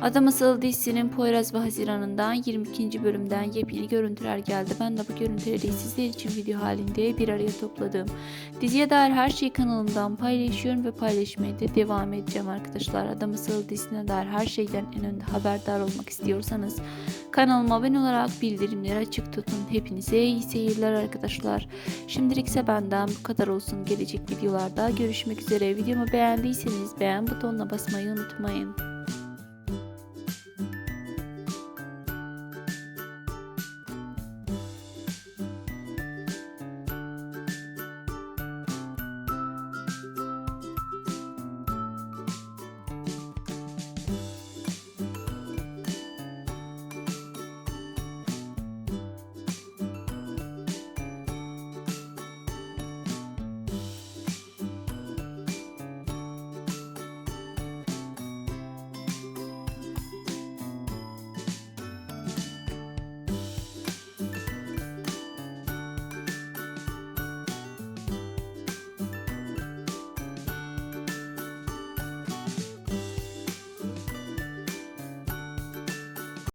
Adam Asıl dizisinin Poyraz ve Haziran'ından 22. bölümden yepyeni görüntüler geldi. Ben de bu görüntüleri sizler için video halinde bir araya topladım. Diziye dair her şeyi kanalımdan paylaşıyorum ve paylaşmaya da devam edeceğim arkadaşlar. Adam Asıl dizisine dair her şeyden en önde haberdar olmak istiyorsanız kanalıma abone olarak bildirimleri açık tutun. Hepinize iyi seyirler arkadaşlar. Şimdilik ise benden bu kadar olsun. Gelecek videolarda görüşmek üzere. Videomu beğendiyseniz beğen butonuna basmayı unutmayın.